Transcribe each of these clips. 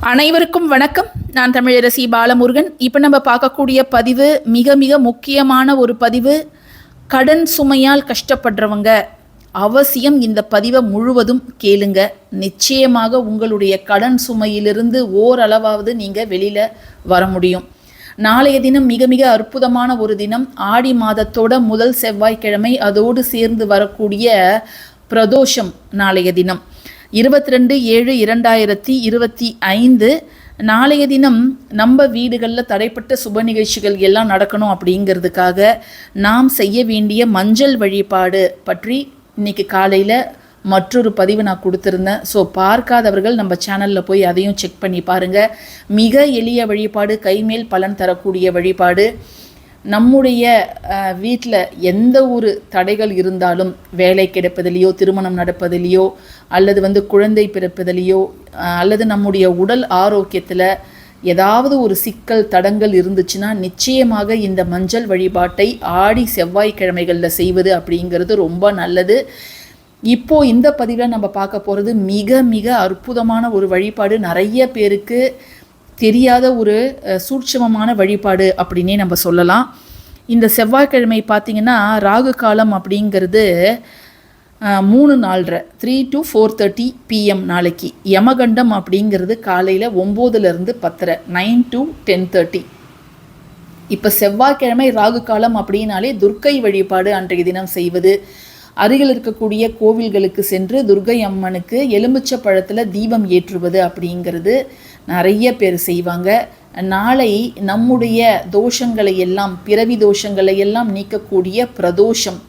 அனைவருக்கும் வணக்கம். நான் தமிழரசி பாலமுருகன். இப்போ நம்ம பார்க்கக்கூடிய பதிவு மிக மிக முக்கியமான ஒரு பதிவு கடன் சுமையால் கஷ்டப்படுறவங்க. அவசியம் இந்த பதிவை முழுவதும் கேளுங்க. நிச்சயமாக உங்களுடைய கடன் சுமையிலிருந்து ஓரளவாவது நீங்கள் வெளியில் வர முடியும். நாளைய தினம் மிக மிக அற்புதமான ஒரு தினம். ஆடி மாதத்தோட முதல் செவ்வாய்க்கிழமை அதோடு சேர்ந்து வரக்கூடிய பிரதோஷம் நாளைய தினம். இருபத்தி ரெண்டு ஏழு இரண்டாயிரத்தி இருபத்தி ஐந்து. நாளைய தினம் நம்ம வீடுகளில் தடைப்பட்ட சுப நிகழ்ச்சிகள் எல்லாம் நடக்கணும் அப்படிங்கிறதுக்காக நாம் செய்ய வேண்டிய மஞ்சள் வழிபாடு பற்றி இன்னைக்கு காலையில் மற்றொரு பதிவு நான் கொடுத்துருந்தேன். ஸோ பார்க்காதவர்கள் நம்ம சேனலில் போய் அதையும் செக் பண்ணி பாருங்கள் மிக எளிய வழிபாடு கைமேல் பலன் தரக்கூடிய வழிபாடு. நம்முடைய வீட்டில் எந்த ஒரு தடைகள் இருந்தாலும் வேலை கிடைப்பதிலேயோ திருமணம் நடப்பதிலேயோ அல்லது வந்து குழந்தை பிறப்பதிலேயோ அல்லது நம்முடைய உடல் ஆரோக்கியத்தில் ஏதாவது ஒரு சிக்கல் தடங்கள் இருந்துச்சுன்னா நிச்சயமாக இந்த மஞ்சள் வழிபாட்டை ஆடி செவ்வாய்க்கிழமைகளில் செய்வது அப்படிங்கிறது ரொம்ப நல்லது. இப்போ இந்த பதிவில் நம்ம பார்க்க போகிறது மிக மிக அற்புதமான ஒரு வழிபாடு. நிறைய பேருக்கு தெரியாத ஒரு சூட்சமமான வழிபாடு அப்படின்னே நம்ம சொல்லலாம். இந்த செவ்வாய்க்கிழமை பார்த்தீங்கன்னா ராகு காலம் அப்படிங்கிறது மூணு நாலரை three to four thirty PM நாளைக்கு. யமகண்டம் அப்படிங்கிறது காலையில் ஒம்போதுலேருந்து பத்தரை நைன் டு டென் தேர்ட்டி இப்போ செவ்வாய்க்கிழமை ராகு காலம் அப்படின்னாலே துர்க்கை வழிபாடு அன்றைய தினம் செய்வது அருகில் இருக்கக்கூடிய கோவில்களுக்கு சென்று துர்கை அம்மனுக்கு எலுமிச்சை பழத்தில் தீபம் ஏற்றுவது அப்படிங்கிறது நிறைய பேர் செய்வாங்க. நாளை நம்முடைய தோஷங்களை எல்லாம் பிறவி தோஷங்களை எல்லாம் நீக்கக்கூடிய பிரதோஷம்.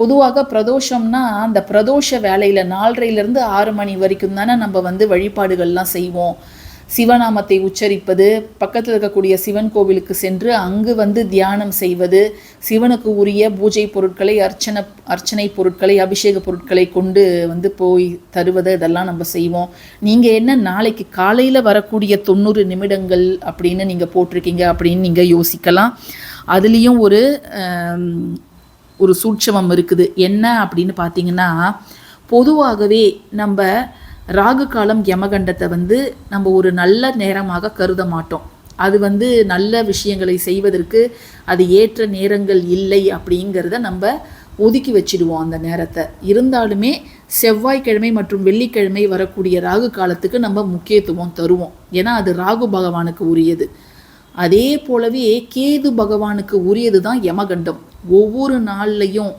பொதுவாக பிரதோஷம்னா அந்த பிரதோஷ வேலையில் நாலரையிலேருந்து ஆறு மணி வரைக்கும் தானே நம்ம வந்து வழிபாடுகள்லாம் செய்வோம். சிவநாமத்தை உச்சரிப்பது பக்கத்தில் இருக்கக்கூடிய சிவன் கோவிலுக்கு சென்று அங்கு வந்து தியானம் செய்வது சிவனுக்கு உரிய பூஜை பொருட்களை அர்ச்சனை அர்ச்சனை பொருட்களை அபிஷேக பொருட்களை கொண்டு வந்து போய் தருவது இதெல்லாம் நம்ம செய்வோம். நீங்கள் என்ன நாளைக்கு காலையில் வரக்கூடிய தொண்ணூறு நிமிடங்கள் அப்படின்னு நீங்கள் போட்டிருக்கீங்க அப்படின்னு நீங்கள் யோசிக்கலாம். அதுலேயும் ஒரு ஒரு சூட்சமம் இருக்குது. என்ன அப்படின்னு பார்த்தீங்கன்னா பொதுவாகவே நம்ம ராகு காலம் யமகண்டத்தை வந்து நம்ம ஒரு நல்ல நேரமாக கருத மாட்டோம். அது வந்து நல்ல விஷயங்களை செய்வதற்கு அது ஏற்ற நேரங்கள் இல்லை அப்படிங்கிறத நம்ம ஒதுக்கி வச்சிடுவோம் அந்த நேரத்தை. இருந்தாலுமே செவ்வாய்க்கிழமை மற்றும் வெள்ளிக்கிழமை வரக்கூடிய ராகு காலத்துக்கு நம்ம முக்கியத்துவம் தருவோம். ஏன்னா அது ராகு பகவானுக்கு உரியது. அதே போலவே கேது பகவானுக்கு உரியது தான் யமகண்டம். ஒவ்வொரு நாள்லையும்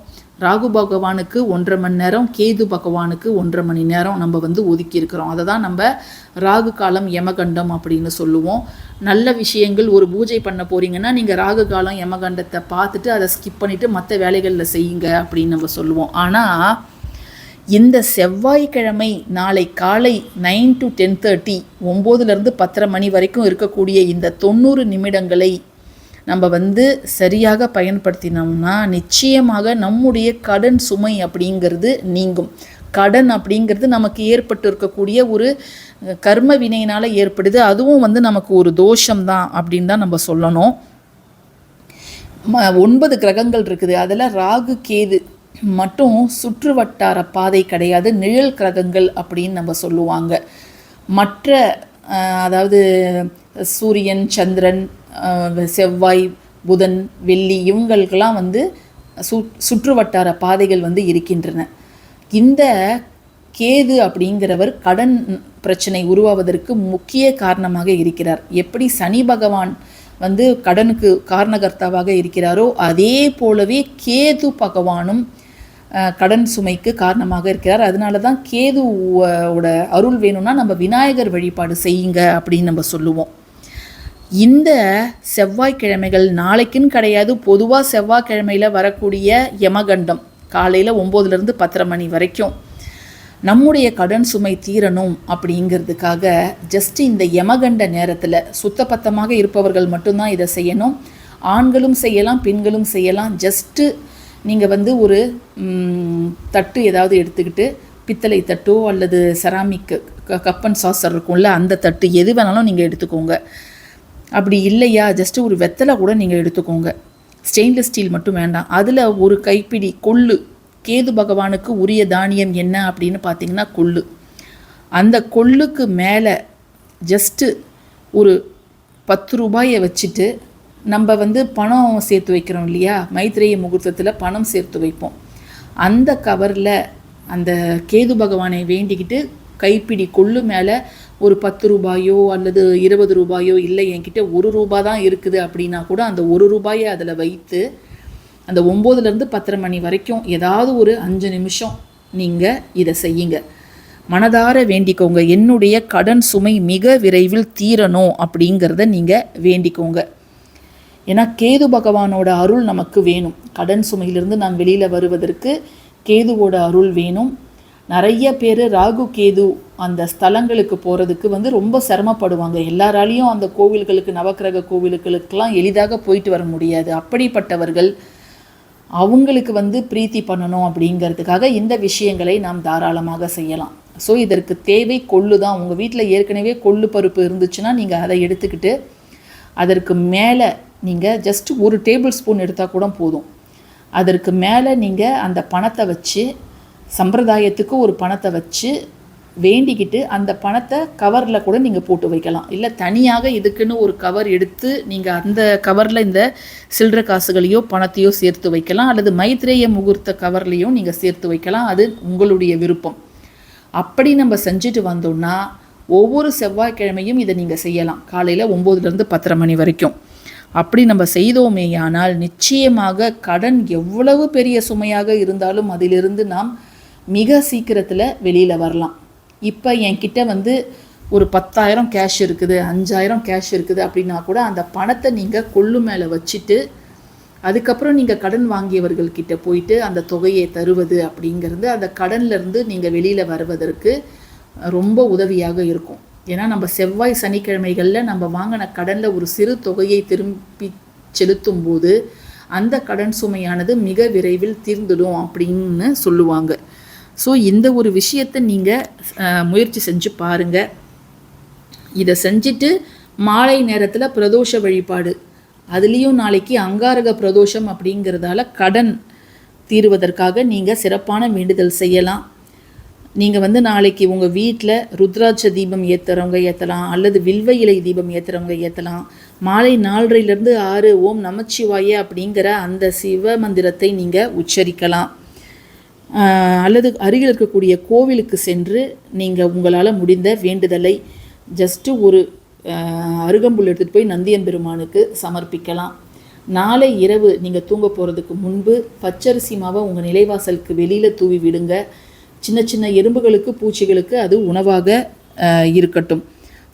ராகு பகவானுக்கு ஒன்றரை மணி நேரம் கேது பகவானுக்கு ஒன்றரை மணி நேரம் நம்ம வந்து ஒதுக்கியிருக்கிறோம். அதை தான் நம்ம ராகு காலம் யமகண்டம் அப்படின்னு சொல்லுவோம். நல்ல விஷயங்கள் ஒரு பூஜை பண்ண போறீங்கன்னா நீங்கள் ராகு காலம் யமகண்டத்தை பார்த்துட்டு அதை ஸ்கிப் பண்ணிவிட்டு மற்ற வேலைகளில் செய்யுங்க அப்படின்னு நம்ம சொல்லுவோம். ஆனால் இந்த செவ்வாய்க்கிழமை நாளை காலை நைன் டு டென் தேர்ட்டி ஒம்போதுலேருந்து பத்தரை மணி வரைக்கும் இருக்கக்கூடிய இந்த தொண்ணூறு நிமிடங்களை நம்ம வந்து சரியாக பயன்படுத்தினோம்னா நிச்சயமாக நம்முடைய கடன் சுமை அப்படிங்கிறது நீங்கும். கடன் அப்படிங்கிறது நமக்கு ஏற்பட்டு இருக்கக்கூடிய ஒரு கர்ம வினையினால் ஏற்படுது. அதுவும் வந்து நமக்கு ஒரு தோஷம்தான் அப்படின்னு தான் நம்ம சொல்லணும். ம- ஒன்பது கிரகங்கள் இருக்குது. அதில் ராகு கேது மட்டும் சுற்று வட்டார பாதை கிடையாது. நிழல் கிரகங்கள் அப்படின்னு நம்ம சொல்லுவாங்க. மற்ற அதாவது சூரியன் சந்திரன் செவ்வாய் புதன் வெள்ளி இவங்களுக்கெல்லாம் வந்து சு சுற்று வட்டார பாதைகள் வந்து இருக்கின்றன. இந்த கேது அப்படிங்கிறவர் கடன் பிரச்சனை உருவாவதற்கு முக்கிய காரணமாக இருக்கிறார். எப்படி சனி பகவான் வந்து கடனுக்கு காரணகர்த்தாவாக இருக்கிறாரோ அதே போலவே கேது பகவானும் கடன் சுமைக்கு காரணமாக இருக்கிறார். அதனால தான் கேதுவோட அருள் வேணும்னா நம்ம விநாயகர் வழிபாடு செய்யுங்க அப்படின்னு நம்ம சொல்லுவோம். இந்த செவ்வாய்க்கிழமைகள் நாளைக்குன்னு கிடையாது. பொதுவாக செவ்வாய்க்கிழமையில் வரக்கூடிய யமகண்டம் காலையில் ஒம்போதுலேருந்து பத்தரை மணி வரைக்கும். நம்முடைய கடன் சுமை தீரணும் அப்படிங்கிறதுக்காக ஜஸ்ட் இந்த யமகண்ட நேரத்தில் சுத்தபத்தமாக இருப்பவர்கள் மட்டும்தான் இதை செய்யணும். ஆண்களும் செய்யலாம் பெண்களும் செய்யலாம். ஜஸ்ட்டு நீங்கள் வந்து ஒரு தட்டு ஏதாவது எடுத்துக்கிட்டு பித்தளை தட்டோ அல்லது செராமிக் கப்பன் சாசர் இருக்கும்ல அந்த தட்டு எது வேணாலும் நீங்கள் எடுத்துக்கோங்க. அப்படி இல்லையா? ஜஸ்ட் ஒரு வெத்தலை கூட நீங்கள் எடுத்துக்கோங்க. ஸ்டெயின்லெஸ் ஸ்டீல் மட்டும் வேண்டாம். அதில் ஒரு கைப்பிடி கொள்ளு. கேது பகவானுக்கு உரிய தானியம் என்ன அப்படின்னு பார்த்தீங்கன்னா கொள்ளு. அந்த கொள்ளுக்கு மேலே ஜஸ்ட்டு ஒரு பத்து ரூபாயை வச்சுட்டு நம்ம வந்து பணம் சேர்த்து வைக்கிறோம் இல்லையா? மைத்ரேய முகூர்த்தத்தில் பணம் சேர்த்து வைப்போம். அந்த கவரில் அந்த கேது பகவானை வேண்டிக்கிட்டு கைப்பிடி கொள்ளு மேலே ஒரு பத்து ரூபாயோ அல்லது இருபது ரூபாயோ இல்லை என்கிட்ட ஒரு ரூபா தான் இருக்குது அப்படின்னா கூட அந்த ஒரு ரூபாயை அதில் வைத்து அந்த ஒம்போதுலேருந்து பத்தரை மணி வரைக்கும் ஏதாவது ஒரு அஞ்சு நிமிஷம் நீங்கள் இதை செய்யுங்க. மனதார வேண்டிக்கோங்க. என்னுடைய கடன் சுமை மிக விரைவில் தீரணும் அப்படிங்கிறத நீங்கள் வேண்டிக்கோங்க. ஏன்னா கேது பகவானோட அருள் நமக்கு வேணும். கடன் சுமையிலிருந்து நாம் வெளியில் வருவதற்கு கேதுவோட அருள் வேணும். நிறைய பேர் ராகு கேது அந்த ஸ்தலங்களுக்கு போகிறதுக்கு வந்து ரொம்ப சிரமப்படுவாங்க. எல்லாராலையும் அந்த கோவில்களுக்கு நவக்கிரக கோவில்களுக்கெல்லாம் எளிதாக போயிட்டு வர முடியாது. அப்படிப்பட்டவர்கள் அவங்களுக்கு வந்து பிரீத்தி பண்ணணும் அப்படிங்கிறதுக்காக இந்த விஷயங்களை நாம் தாராளமாக செய்யலாம். ஸோ இதற்கு தேவை கொள்ளு தான். உங்கள் வீட்டில் ஏற்கனவே கொள்ளு பருப்பு இருந்துச்சுன்னா நீங்கள் அதை எடுத்துக்கிட்டு அதற்கு மேலே நீங்கள் ஜஸ்ட் ஒரு டேபிள் ஸ்பூன் எடுத்தால் கூட போதும். அதற்கு மேலே நீங்கள் அந்த பணத்தை வச்சு சம்பிரதாயத்துக்கு ஒரு பணத்தை வச்சு வேண்டிக்கிட்டு அந்த பணத்தை கவரில் கூட நீங்கள் போட்டு வைக்கலாம். இல்லை தனியாக இதுக்குன்னு ஒரு கவர் எடுத்து நீங்கள் அந்த கவரில் இந்த சில்லற காசுகளையோ பணத்தையோ சேர்த்து வைக்கலாம். அல்லது மைத்ரேய முகூர்த்த கவர்லேயும் நீங்கள் சேர்த்து வைக்கலாம். அது உங்களுடைய விருப்பம். அப்படி நம்ம செஞ்சுட்டு வந்தோம்னா ஒவ்வொரு செவ்வாய்க்கிழமையும் இதை நீங்கள் செய்யலாம். காலையில் ஒம்போதுலேருந்து பத்தரை மணி வரைக்கும். அப்படி நம்ம செய்தோமேயானால் நிச்சயமாக கடன் எவ்வளவு பெரிய சுமையாக இருந்தாலும் அதிலிருந்து நாம் மிக சீக்கிரத்தில் வெளியில் வரலாம். இப்போ என்கிட்ட வந்து ஒரு பத்தாயிரம் கேஷ் இருக்குது அஞ்சாயிரம் கேஷ் இருக்குது அப்படின்னா கூட அந்த பணத்தை நீங்கள் கொள்ளு மேலே வச்சுட்டு அதுக்கப்புறம் நீங்கள் கடன் வாங்கியவர்கள்கிட்ட போயிட்டு அந்த தொகையை தருவது அப்படிங்கிறது அந்த கடன்லேருந்து நீங்கள் வெளியில் வருவதற்கு ரொம்ப உதவியாக இருக்கும். ஏன்னா நம்ம செவ்வாய் சனிக்கிழமைகளில் நம்ம வாங்கின கடனில் ஒரு சிறு தொகையை திரும்பி செலுத்தும் போது அந்த கடன் சுமையானது மிக விரைவில் தீர்ந்துடும் அப்படின்னு சொல்லுவாங்க. ஸோ இந்த ஒரு விஷயத்தை நீங்கள் முயற்சி செஞ்சு பாருங்கள் இதை செஞ்சுட்டு மாலை நேரத்தில் பிரதோஷ வழிபாடு. அதுலேயும் நாளைக்கு அங்காரக பிரதோஷம் அப்படிங்கிறதால கடன் தீருவதற்காக நீங்கள் சிறப்பான வேண்டுதல் செய்யலாம். நீங்கள் வந்து நாளைக்கு உங்கள் வீட்டில் ருத்ராட்ச தீபம் ஏற்றுறவங்க ஏற்றலாம் அல்லது வில்வ இலை தீபம் ஏற்றுறவங்க ஏற்றலாம் மாலை நாலரைலேருந்து ஆறு ஓம் நமச்சிவாய அப்படிங்கிற அந்த சிவ மந்திரத்தை நீங்கள் உச்சரிக்கலாம். அல்லது அருகில் இருக்கக்கூடிய கோவிலுக்கு சென்று நீங்கள் உங்களால் முடிந்த வேண்டுதலை ஜஸ்ட்டு ஒரு அருகம்புல் எடுத்துகிட்டு போய் நந்தியம் பெருமானுக்கு சமர்ப்பிக்கலாம். நாளை இரவு நீங்கள் தூங்க போகிறதுக்கு முன்பு பச்சரிசி மாவை உங்கள் நிலைவாசலுக்கு வெளியில் தூவி விடுங்க. சின்ன சின்ன எறும்புகளுக்கு பூச்சிகளுக்கு அது உணவாக இருக்கட்டும்.